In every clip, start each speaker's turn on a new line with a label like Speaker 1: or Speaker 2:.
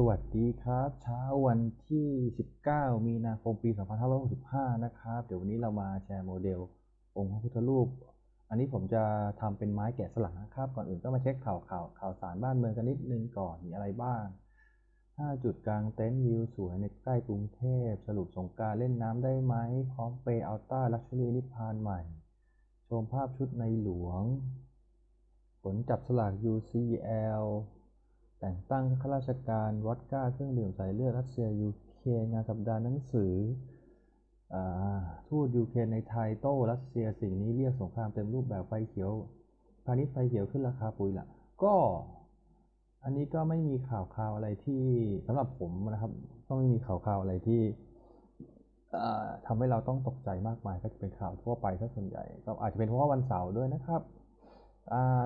Speaker 1: สวัสดีครับ เช้าวันที่ 19 มีนาคมปี 2565 นะครับ เดี๋ยววันนี้เรามาแชร์โมเดล องค์พระพุทธรูป อันนี้ผมจะทำเป็นไม้แกะสลักนะครับ ก่อนอื่นก็มาเช็คข่าวข่าวข่าวสารบ้านเมืองกันนิดนึงก่อนมีอะไรบ้าง 5 จุดกลางเต็นท์วิวสวยในใกล้กรุงเทพ สรุปสงการเล่นน้ำได้ไหม พร้อมเปย์อัลต้าลักชัวรี่นิพพานใหม่ ชมภาพชุดในหลวง ผลจับสลาก UCL แต่งตั้งข้าราชการวอดก้าเครื่องดื่มสายเลือดรัสเซียยูเครนงานสัปดาห์หนังสืออทูตยูเครนในไทยโต้รัสเซียสิ่งนี้เรียกสงครามเต็มรูปแบบไฟเขียวพาณิชย์ไฟเขียวขึ้นราคาปุ๋ยละก็อันนี้ก็ไม่มีข่าวข่าวอะไรที่สำหรับผมนะครับก็ไม่มีข่าวข่าวอะไรที่อ่าทำให้เราต้องตกใจมากมายก็จะเป็นข่าวทั่วไปซะส่วนใหญ่ก็อาจจะเป็นเพราะว่าวันเสาร์ด้วยนะครับ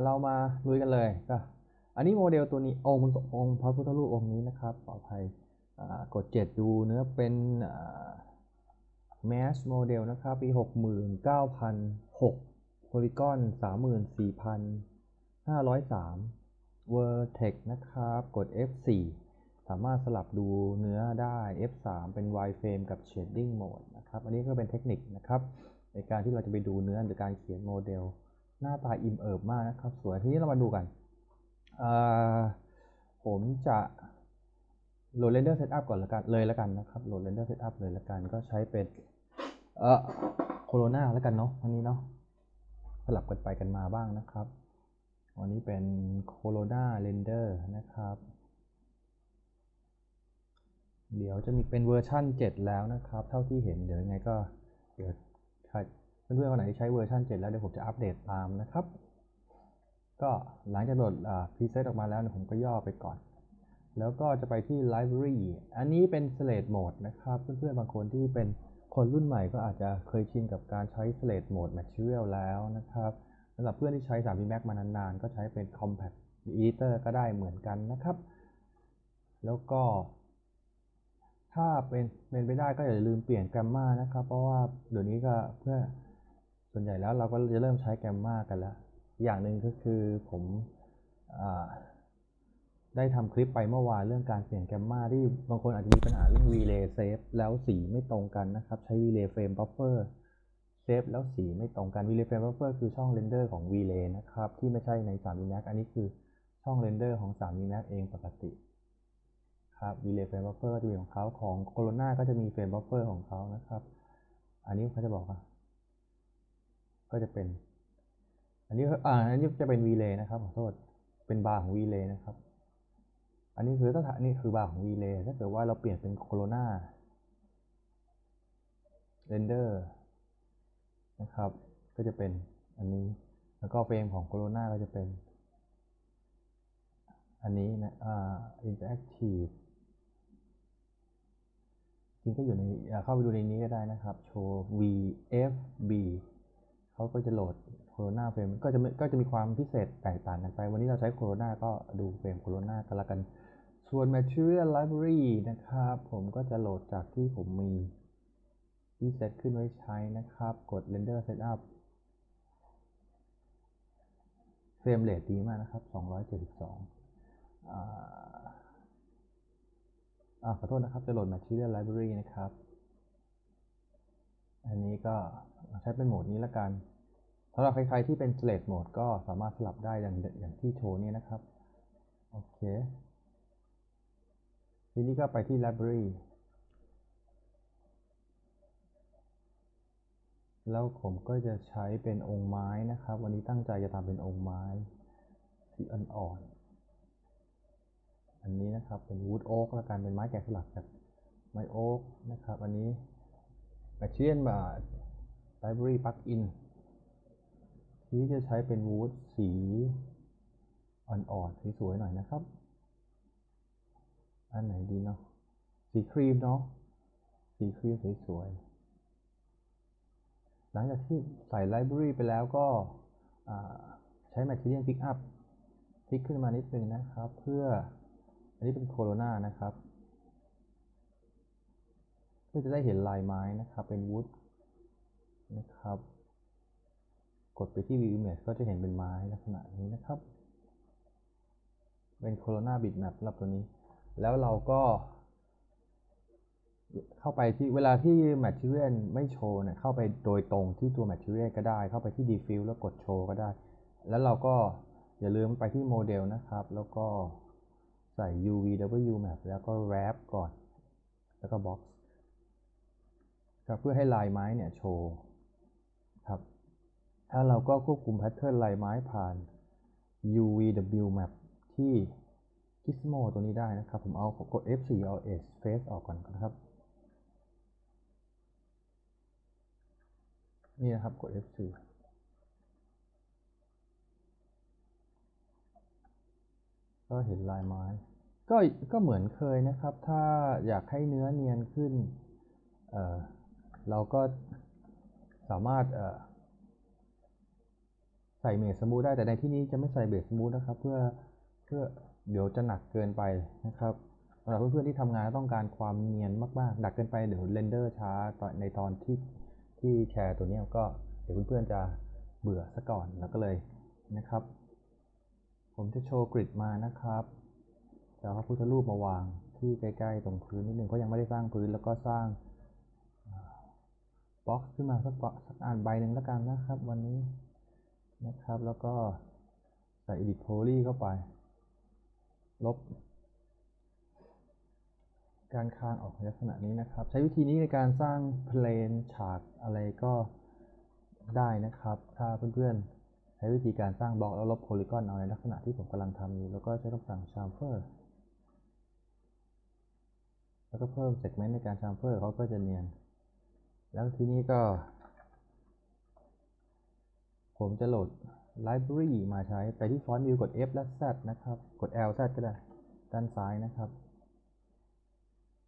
Speaker 1: เรามาลุยกันเลยก็ อันนี้โมเดลตัวนี้องค์องค์พระพุทธรูปองค์นี้นะครับปลอดภัยกด 7 ดูเนื้อเป็นแมสโมเดลนะครับ ปี 69,006โพลีกอน34,503 Vertex นะครับ กด F4 สามารถสลับดูเนื้อได้ F3 เป็น wireframe กับ shading mode นะครับ อันนี้ก็เป็นเทคนิคนะครับ ในการที่เราจะไปดูเนื้อหรือการเขียนโมเดล หน้าตาอิ่มเอิบมากนะครับ สวย ทีนี้เรามาดูกัน ผมจะโหลด render setup ก่อนละกันเลยละกันนะครับโหลด render setup เลยละกันก็ใช้เป็นเอ่อโคโรนาแล้วกันเนาะอันนี้เนาะสลับกันไปกันมาบ้างนะครับ วันนี้เป็นโคโรนาเรนเดอร์นะครับ เดี๋ยวจะมีเป็นเวอร์ชั่น 7 แล้วนะครับ เท่าที่เห็นเดี๋ยวยังไงก็เดี๋ยวเพื่อนๆคนไหนที่ใช้เวอร์ชัน7 แล้วเดี๋ยวผมจะอัปเดตตามนะครับ ก็หลังจากโหลดพรีเซตออกมาแล้วเนี่ยผมก็ย่อไปก่อน แล้วก็จะไปที่ Library อันนี้เป็น Slate Mode นะครับ เพื่อนๆ บางคนที่เป็นคนรุ่นใหม่ก็อาจจะเคยชินกับการใช้ Slate Mode Material แล้วนะครับสำหรับเพื่อนที่ใช้ 3D Max มานานๆ ก็ใช้เป็น Compact Editor ก็ได้เหมือนกันนะครับ แล้วก็ ถ้าเป็นเป็นไปได้ก็อย่าลืมเปลี่ยนแกรมมานะครับ เพราะว่าเดี๋ยวนี้ก็เพื่อส่วนใหญ่แล้วเราก็จะเริ่มใช้แกรมมากันแล้ว อย่างหนึ่งก็คือผมได้ทำคลิปไปเมื่อวานเรื่องการเปลี่ยนแกมมาที่บางคนอาจจะมีปัญหาเรื่อง Relay Save แล้วสีไม่ตรงกันนะครับ ใช้ Relay Frame Buffer Save แล้วสีไม่ตรงกัน Relay Frame Buffer คือช่อง Render ของ Relay นะครับ ที่ไม่ใช่ใน 3D Max อันนี้คือช่อง Render ของ 3D Max เองปกติครับ Relay Frame Buffer จะมีของเขาของ Corona ก็จะมี Frame Buffer ของเขานะครับ อันนี้เขาจะบอกว่า ก็จะเป็น อันนี้อ่าอันนี้จะเป็นวีเลย์นะครับขอโทษเป็นบาร์ของวีเลย์นะครับ อันนี้คือสถานนี่คือบาร์ของวีเลย์ถ้าเกิดว่าเราเปลี่ยนเป็นโคโรนาเรนเดอร์นะครับ ก็จะเป็นอันนี้แล้วก็เฟรมของโคโรนาก็จะเป็น อันนี้นะอ่า interactive จริงก็อยู่ในเข้าไปดูในนี้ก็ได้นะครับ โชว์ VFB เขาก็จะโหลด โคโรนาเฟรมก็จะก็จะมีความพิเศษแตกต่างกันไป วันนี้เราใช้โคโรนาก็ดูเฟรมโคโรนากันละกัน ส่วน Material Library นะครับ ผมก็จะโหลดจากที่ผมมีที่เซตขึ้นไว้ใช้นะครับ กด Render Setup เฟรมเรทดีมากนะครับ 272อ่าอ่าขอโทษนะครับ จะโหลด Material Library นะครับ อันนี้ก็ใช้เป็นโหมดนี้ละกัน สำหรับใครๆที่เป็น Slate Mode ก็สามารถสลับได้อย่างอย่างที่โชว์นี้นะครับ โอเค ทีนี้ก็ไปที่ Library แล้วผมก็จะใช้เป็นองค์ไม้นะครับ วันนี้ตั้งใจจะทำเป็นองค์ไม้สีอ่อนๆอันนี้นะครับเป็น Wood Oak ละกันเป็นไม้แกะสลักจากไม้โอ๊กนะครับ อันนี้ Material บา Library Plugin นี้จะใช้เป็นวูดสีอ่อนๆสวยๆหน่อยนะครับ อันไหนดีเนาะสีครีมเนาะสีครีมสวยๆหลังจากที่ใส่ไลบรารีไปแล้วก็ใช้ Material Pickup พลิกขึ้นมานิดนึงนะครับ เพื่ออันนี้เป็นโคโรนานะครับเพื่อจะได้เห็นลายไม้นะครับเป็นวูดนะครับ กดไปที่ View Image ก็จะเห็นเป็นไม้ลักษณะนี้นะครับ เป็น Corona Bitmap สำหรับตัวนี้ แล้วเราก็เข้าไปที่เวลาที่ Material ไม่โชว์เนี่ยเข้าไปโดยตรงที่ตัว Material ก็ได้ เข้าไปที่ Diffuse แล้วกดโชว์ก็ได้ แล้วเราก็อย่าลืมไปที่โมเดลนะครับ แล้วก็ใส่ UVW map แล้วก็ wrap ก่อน แล้วก็ box เพื่อให้ลายไม้เนี่ยโชว์ ถ้าเราก็ควบคุมแพทเทิร์นลายไม้ผ่าน UVW map ที่ Gizmo ตัวนี้ได้นะครับ ผมเอากด F4 เอา Edge Face ออกก่อนนะครับ นี่นะครับกด F4 ก็เห็นลายไม้ ก็ก็เหมือนเคยนะครับ ถ้าอยากให้เนื้อเนียนขึ้น เเราก็สามารถเใส่เมสสมูทได้แต่ในที่นี้จะไม่ใส่เบสสมูทนะครับ เพื่อเพื่อเดี๋ยวจะหนักเกินไปนะครับสำหรับเพื่อนๆที่ทำงานต้องการความเนียนมากๆหนักเกินไปเดี๋ยวเรนเดอร์ช้าตอนในตอนที่ที่แชร์ตัวนี้ก็เดี๋ยวเพื่อนๆจะเบื่อซะก่อนแล้วก็เลยนะครับ ผมจะโชว์กริดมานะครับจะเอาพระพุทธรูปมาวางที่ใกล้ๆตรงพื้นนิดนึงเพราะยังไม่ได้สร้างพื้นแล้วก็สร้างบ็อกซ์ขึ้นมาสักสักอ่านใบหนึ่งแล้วกันนะครับ วันนี้ นะครับ แล้วก็ใส่ edit poly เข้าไป ลบ การค้างออกในลักษณะนี้นะครับ ใช้วิธีนี้ในการสร้างเพลนฉากอะไรก็ได้นะครับ ถ้าเพื่อนๆ ใช้วิธีการสร้างบล็อกแล้วลบโพลีกอนเอาในลักษณะที่ผมกำลังทำอยู่ แล้วก็ใช้คำสั่ง chamfer แล้วก็เพิ่ม segment ในการ chamfer เขาก็จะเนียน แล้วทีนี้ก็ ผมจะโหลด library มาใช้ ไปที่ font view กด F และ Z นะครับ กด L Z ก็ได้ ด้านซ้ายนะครับ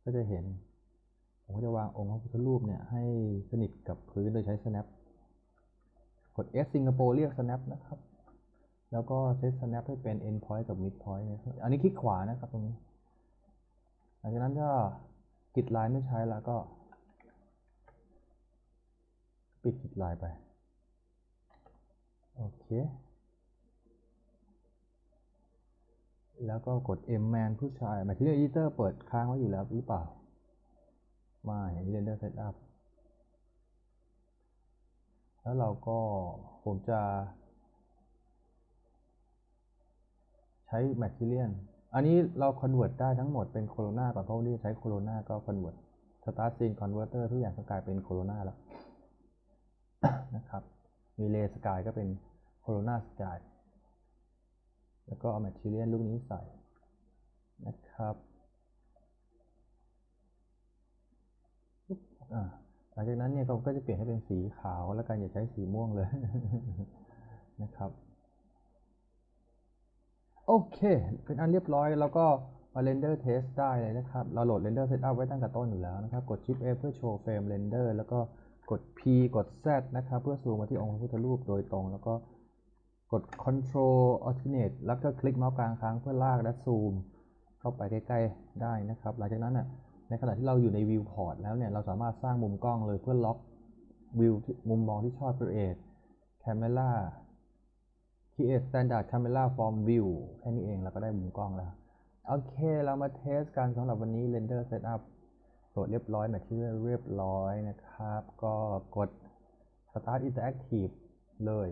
Speaker 1: ก็จะเห็น ผมก็จะวางองค์พระพุทธรูปเนี่ยให้สนิทกับพื้นโดยใช้ snap กด S สิงคโปร์เรียก snap นะครับ แล้วก็เซต snap ให้เป็น end point กับ mid point นะครับอันนี้คลิกขวานะครับตรงนี้ หลังจากนั้นก็กิดลายไม่ใช้แล้วก็ ปิดกิดลายไป แล้วก็กด M man ผู้ชาย Material Editor เปิดค้างไว้อยู่แล้วหรือเปล่า ไม่อันนี้ Render Setup แล้วเราก็ผมจะ ใช้ Material อันนี้เรา convert ได้ทั้งหมดเป็นโคโรนาก่อนเพราะว่าใช้โคโรนาก็ convert start scene converter ทุกอย่างก็กลายเป็นโคโรนาแล้วนะครับ มีเลสกายก็เป็น โคโรนาสกายแล้วก็เอา Material ลูกนี้ใส่นะครับหลังจากนั้นเนี่ยเราก็จะเปลี่ยนให้เป็นสีขาวแล้วกันอย่าใช้สีม่วงเลยนะครับ โอเค เป็นอันเรียบร้อยแล้วก็มา render test ได้เลยนะครับ เราโหลด render setup ไว้ตั้งแต่ต้นอยู่แล้วนะครับ กด shift F เพื่อโชว์เฟรม render แล้วก็กด P กด Z นะครับ เพื่อซูมมาที่องค์พระพุทธรูปโดยตรง แล้วก็ กด Control Alternate แล้วก็คลิกเมาส์กลางค้างเพื่อลากและซูม เข้าไปใกล้ๆได้นะครับ หลังจากนั้นน่ะในขณะที่เราอยู่ใน Viewport แล้วเนี่ย เราสามารถสร้างมุมกล้องเลยเพื่อล็อกวิวมุมมองที่ชอบ Create Camera Create Standard Camera From View แค่นี้เองเราก็ได้มุมกล้องแล้ว โอเค เรามาเทสกันสำหรับวันนี้ Render Setup โหลดเรียบร้อย Material เรียบร้อยนะครับ ก็กด Start Interactive เลย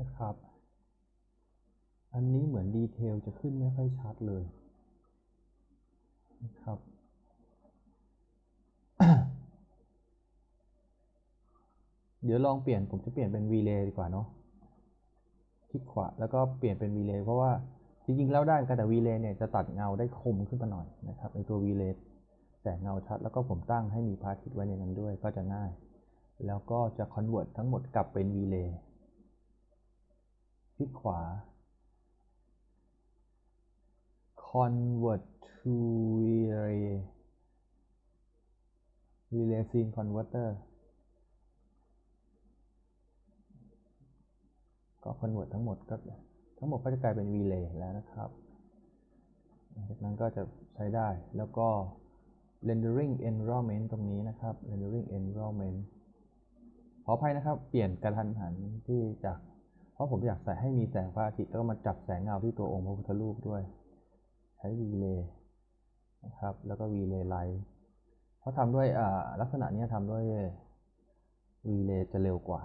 Speaker 1: นะครับ อันนี้เหมือนดีเทลจะขึ้นไม่ค่อยชัดเลยนะครับเดี๋ยวลองเปลี่ยนผมจะเปลี่ยนเป็น Relay ดีกว่าเนาะคลิกขวาแล้วก็เปลี่ยนเป็น Relay เพราะว่าจริงๆแล้วได้กันแต่ Relay เนี่ยจะตัดเงาได้คมขึ้นมาหน่อยนะครับในตัว Relay แสงเงาชัด แล้วก็ผมตั้งให้มีพาระอาทิตไว้ในนั้นด้วยก็จะง่าย แล้วก็จะ convert ทั้งหมดกลับเป็น Relay ลิกขวา convert to relay relay scene converter ก็ convert ทั้งหมดก็ทั้งหมดก็จะกลายเป็น relay แล้วนะครับจากนั้นก็จะใช้ได้แล้วก็ rendering environment ตรงนี้นะครับ rendering environment ขออภัยนะครับ เปลี่ยนกระทันหันที่จาก ราะผมอยากใส่ให้มีแสงพระอาทิตย์แล้วก็มาจับแสงเงาที่ตัวองค์พระพุทธรูปด้วย ใช้วีเลย์นะครับแล้วก็วีเลย์ไลท์เพราะทำด้วยลักษณะนี้ทำด้วยวีเลย์จะเร็วกว่า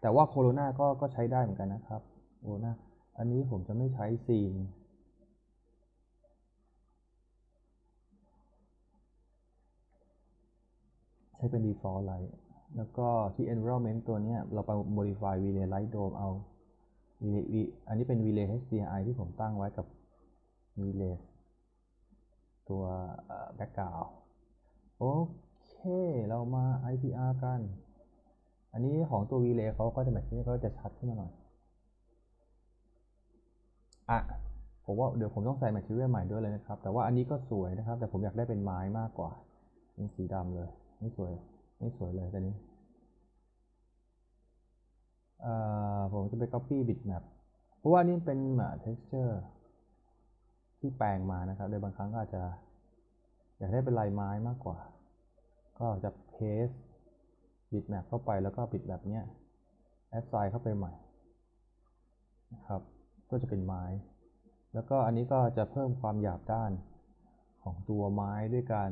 Speaker 1: แต่ว่าโคโรนาก็ก็ใช้ได้เหมือนกันนะครับโคโรนาอันนี้ผมจะไม่ใช้ซีนใช้เป็น default light แล้วก็ที่ environment ตัวนี้เราไป modify relay light dome เอา อันนี้เป็น relay H D I ที่ผมตั้งไว้กับ relay ตัว background โอเค เรามา IPR กัน อันนี้ของตัว relay เขาก็จะแบบนี้ก็จะชัดขึ้นมาหน่อย อะ ผมว่าเดี๋ยวผมต้องใส่ material ใหม่ด้วยเลยนะครับ แต่ว่าอันนี้ก็สวยนะครับ แต่ผมอยากได้เป็นไม้มากกว่าเป็นสีดำเลย ไม่สวย ไม่สวยเลยตอนนี้ ผมจะไป copy bitmap เพราะว่านี่เป็น texture ที่แปลงมานะครับโดยบางครั้งก็อาจจะ อยากได้เป็นลายไม้มากกว่า ก็จะ paste bitmap เข้าไปแล้วก็ปิดแบบนี้ assign เข้าไปใหม่นะครับ ก็จะเป็นไม้ แล้วก็อันนี้ก็จะเพิ่มความหยาบด้านของตัวไม้ด้วยการ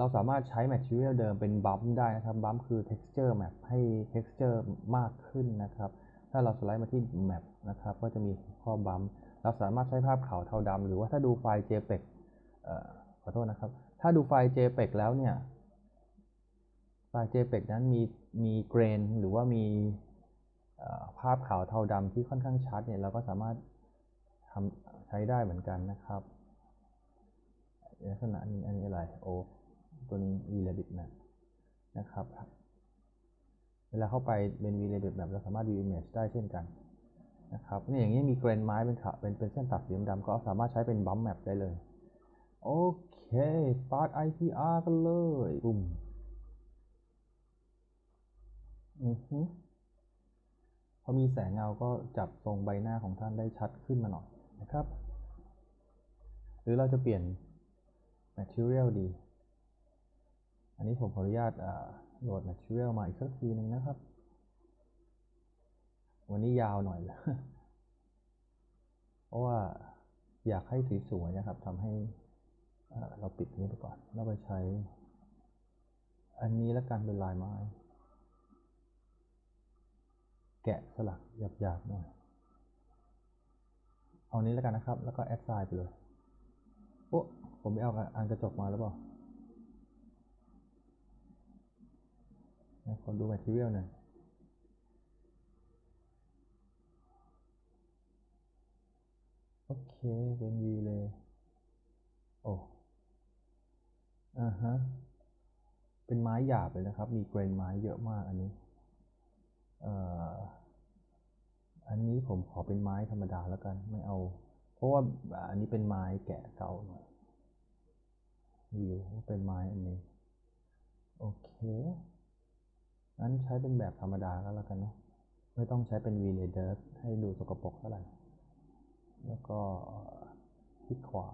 Speaker 1: เราสามารถใช้ material เดิมเป็นบัมได้นะครับบัมคือ texture map ให้ texture มากขึ้นนะครับ ถ้าเราสไลด์มาที่ map นะครับ ก็จะมีข้อบัมเราสามารถใช้ภาพขาวเทาดำหรือว่าถ้าดูไฟล์ JPEG ขอโทษนะครับ ถ้าดูไฟล์ JPEG แล้วเนี่ย ไฟล์ JPEG นั้นมีมีเกรนหรือว่ามีภาพขาวเทาดำที่ค่อนข้างชัดเนี่ย เราก็สามารถทำใช้ได้เหมือนกันนะครับลักษณะนี้อันนี้อะไรโอ้ ตัวนี้ v l a b i t map นะครับ เวลาเข้าไปเป็น v l a b i t map เราสามารถ view image ได้เช่นกันนะครับนี่อย่างนี้มีเกรนไม้เป็นขาเป็นเป็นเส้นตัดสีดำก็สามารถใช้เป็นบัมแมปได้เลย โอเค start IPR กันเลยปุ่มอือฮึพอมีแสงเงาก็จับทรงใบหน้าของท่านได้ชัดขึ้นมาหน่อยนะครับ หรือเราจะเปลี่ยน material ดี อันนี้ผมขออนุญาตโหลด Material มาอีกสักทีหนึ่งนะครับ วันนี้ยาวหน่อยเลยเพราะว่าอยากให้สีสวยนะครับทำให้เราปิดนี้ไปก่อน แล้วไปใช้ อันนี้แล้วกันเป็นลายไม้ แกะสลักหยาบๆหน่อย เอานี้แล้วกันนะครับ แล้วก็แอดไซน์ไปเลยโอ้ผมไม่เอาอันกระจกมาแล้วเปล่า ขอดู material หน่อยโอเค เป็น V เลย โอ้อ่าฮะ เป็นไม้หยาบเลยนะครับ มีเกรนไม้เยอะมากอันนี้เอ่ออันนี้ผมขอเป็นไม้ธรรมดาแล้วกัน ไม่เอา เพราะว่าอันนี้เป็นไม้แกะเก่าหน่อยวิวเป็นไม้อันนี้ โอเค งั้นใช้เป็นแบบธรรมดาก็แล้วกันเนาะไม่ต้องใช้เป็น v l a d e r ให้ดูสกปรกเท่าไหร่ แล้วก็คลิกขวา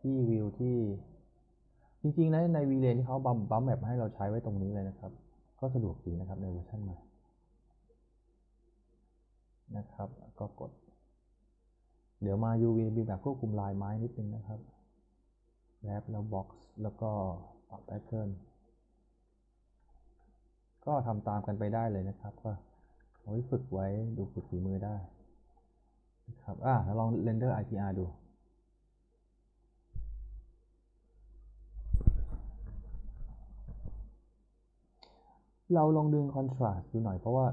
Speaker 1: ที่วิวที่ จริงๆนะใน v l a ที่เขาบัมบัมแบบให้เราใช้ไว้ตรงนี้เลยนะครับ ก็สะดวกดีนะครับในเวอร์ชันใหม่นะครับก็กด เดี๋ยวมา UV มีแบบควบคุมลายไม้นิดนึงนะครับแรปแล้ว box แล้วก็ปรับ pattern ก็ทำตามกันไปได้เลยนะครับ ก็เอาไว้ฝึกไว้ดูฝึกฝีมือได้นะครับอ่าลองเรนเดอร์ IPR ดูเราลองดึง contrast ดูหน่อยเพราะว่า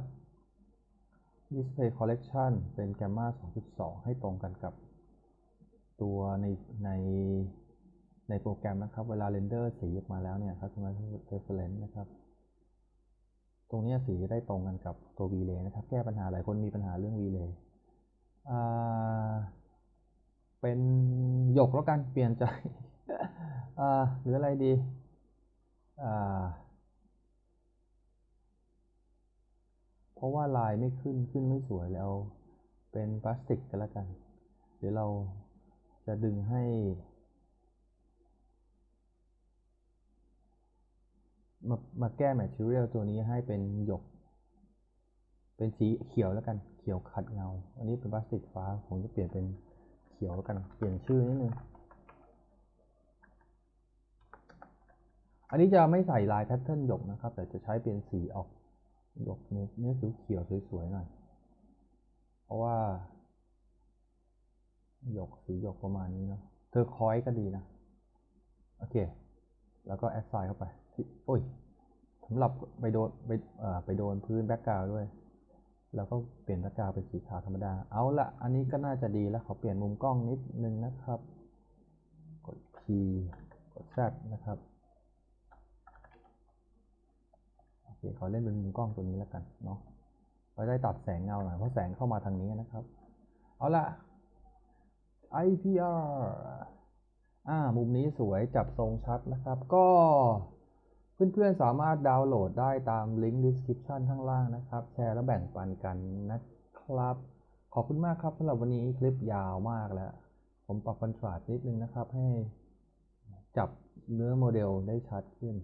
Speaker 1: display collection เป็น gamma 2.2 ให้ตรงกันกับตัวในในในโปรแกรมนะครับ เวลาเรนเดอร์สีออกมาแล้วเนี่ยครับ จะมา reference นะครับ ตรงนี้สีจะได้ตรงกันกับตัว v เลนะครับ แก้ปัญหาหลายคนมีปัญหาเรื่อง v เลเป็นหยกแล้วกันเปลี่ยนใจหรืออะไรดีเพราะว่าลายไม่ขึ้นขึ้นไม่สวยแล้วเป็นพลาสติกกันแล้วกัน เดี๋ยวเราจะดึงให้ มามาแก้ material ตัวนี้ให้เป็นหยก เป็นสีเขียวแล้วกันเขียวขัดเงา อันนี้เป็นพลาสติกฟ้าผมจะเปลี่ยนเป็นเขียวแล้วกันเปลี่ยนชื่อนิดนึงอันนี้จะไม่ใส่ลายแพทเทิร์นหยกนะครับ แต่จะใช้เป็นสีออกหยกเนื้อสีเขียวสวยๆหน่อย เพราะว่าหยกสีหยกประมาณนี้เนาะเธอคอยก็ดีนะ โอเค แล้วก็แอดไซน์เข้าไป โอ้ย โดนไปเอ่อไปโดนพื้นแบ็กกราวด้วย แล้วก็เปลี่ยนแบ็กกราวเป็นสีขาวธรรมดา เอาละอันนี้ก็น่าจะดีแล้วขอเปลี่ยนมุมกล้องนิดนึงนะครับ กด P กด Z นะครับโอเคขอเล่นเป็นมุมกล้องตัวนี้แล้วกันเนาะไว้ได้ตัดแสงเงาหน่อยเพราะแสงเข้ามาทางนี้นะครับ เอาละ IPR อ่า มุมนี้สวยจับทรงชัดนะครับ ก็ เพื่อนๆสามารถดาวน์โหลดได้ตามลิงก์ description ข้างล่างนะครับ แชร์และแบ่งปันกันนะครับ ขอบคุณมากครับสำหรับวันนี้คลิปยาวมากแล้ว ผมปรับคอนทราสต์นิดนึงนะครับ ให้จับเนื้อโมเดลได้ชัดขึ้น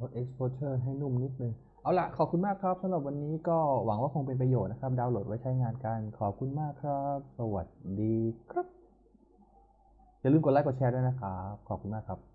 Speaker 1: ลด exposure ให้นุ่มนิดนึง เอาละขอบคุณมากครับสำหรับวันนี้ก็หวังว่าคงเป็นประโยชน์นะครับ ดาวน์โหลดไว้ใช้งานกัน ขอบคุณมากครับ สวัสดีครับ อย่าลืมกดไลค์กดแชร์ด้วยนะครับ ขอบคุณมากครับ